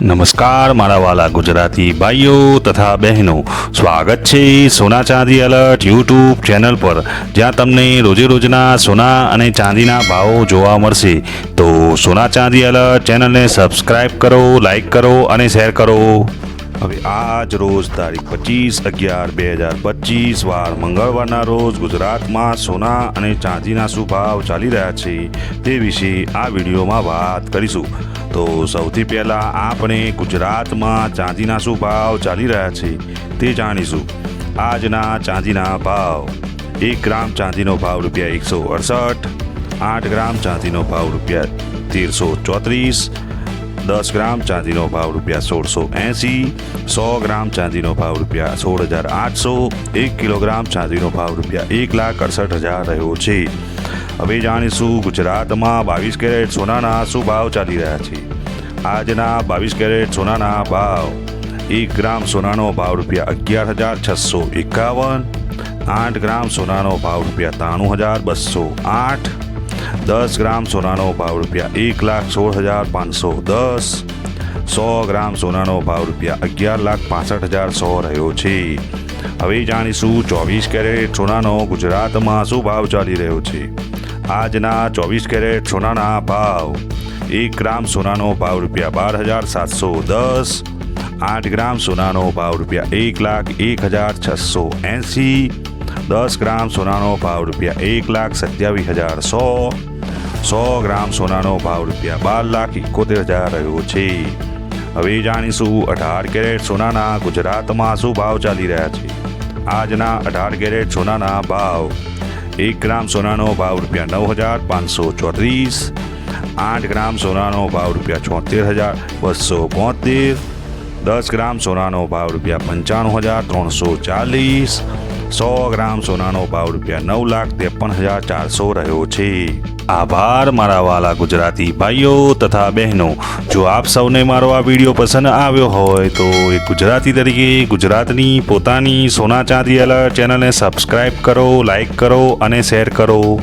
નમસ્કાર, મારા વાલા ગુજરાતી ભાઈઓ તથા બહેનો. સ્વાગત છે સોના ચાંદી અલર્ટ યુટ્યુબ ચેનલ પર. જ્યાં તમને રોજે રોજના સોના અને ચાંદીના ભાવો જોવા મળશે. તો સોના ચાંદી અલર્ટ ચેનલને સબસ્ક્રાઈબ કરો લાઈક કરો અને શેર કરો. હવે આજ રોજ તારીખ પચીસ અગિયાર બે હજાર પચીસ, વાર મંગળવારના રોજ ગુજરાતમાં સોના અને ચાંદીના શું ભાવ ચાલી રહ્યા છે તે વિશે આ વિડીયોમાં વાત કરીશું. તો સૌથી પહેલાં આપણે ગુજરાતમાં ચાંદીના શું ભાવ ચાલી રહ્યા છે તે જાણીશું. આજના ચાંદીના ભાવ, એક ગ્રામ ચાંદીનો ભાવ રૂપિયા એકસો અડસઠ, આઠ ગ્રામ ચાંદીનો ભાવ રૂપિયા તેરસો ચોત્રીસ દસ ગ્રામ ચાંદીનો ભાવ રૂપિયા સોળસો એંસી, સો ગ્રામ ચાંદીનો ભાવ રૂપિયા સોળ હજાર આઠસો, એક કિલોગ્રામ ચાંદીનો ભાવ રૂપિયા એક લાખ અડસઠ હજાર રહ્યો છે. હવે જાણીશું ગુજરાતમાં બાવીસ કેરેટ સોનાના શું ભાવ ચાલી રહ્યા છે. આજના બાવીસ કેરેટ સોનાના ભાવ. એક ગ્રામ સોનાનો ભાવ રૂપિયા અગિયાર હજાર છસો એકાવન, આઠ ગ્રામ સોનાનો ભાવ રૂપિયા ત્રાણું હજાર બસો આઠ દસ ગ્રામ સોનાનો ભાવ રૂપિયા એક લાખ સોળ હજાર પાંચસો દસ. સો ગ્રામ સોનાનો ભાવ રૂપિયા અગિયાર લાખ પાસઠ હજાર સો રહ્યો છે. હવે જાણીશું ચોવીસ કેરેટ સોનાનો ગુજરાતમાં શું ભાવ ચાલી રહ્યો છે? આજના ચોવીસ કેરેટ સોનાના ભાવ. એક ગ્રામ સોનાનો ભાવ રૂપિયા બાર હજાર સાતસો દસ. આઠ ગ્રામ સોનાનો ભાવ રૂપિયા એક લાખ એક હજાર છસો એંસી. દસ ગ્રામ સોનાનો ભાવ રૂપિયા એક લાખ સત્યાવીસ હજાર સો. સો ગ્રામ સોનાનો ભાવ રૂપિયા બાર લાખ એકોતેર હજાર રહ્યો છે. હવે જાણીશું અઢાર કેરેટ સોનાના ગુજરાતમાં શું ભાવ ચાલી રહ્યા છે. આજના અઢાર કેરેટ સોનાના ભાવ. એક ગ્રામ સોનાનો ભાવ રૂપિયા નવ હજાર પાંચસો ચોત્રીસ. આઠ ગ્રામ સોનાનો ભાવ રૂપિયા છોતેર હજાર બસો બોતેર. દસ ગ્રામ સોનાનો ભાવ રૂપિયા પંચાણું હજાર ત્રણસો ચાલીસ. સો ગ્રામ સોનાનો ભાવ રૂપિયા નવ લાખ ત્રેપન હજાર ચારસો રહ્યો છે. આભાર મારા વાલા ગુજરાતી ભાઈઓ તથા બહેનો. જો આપ સૌને મારો આ વીડિયો પસંદ આવ્યો હોય તો એક ગુજરાતી તરીકે ગુજરાતની પોતાની સોના ચાંદી અલર્ટ ચેનલને સબસ્ક્રાઈબ કરો લાઈક કરો અને શેર કરો.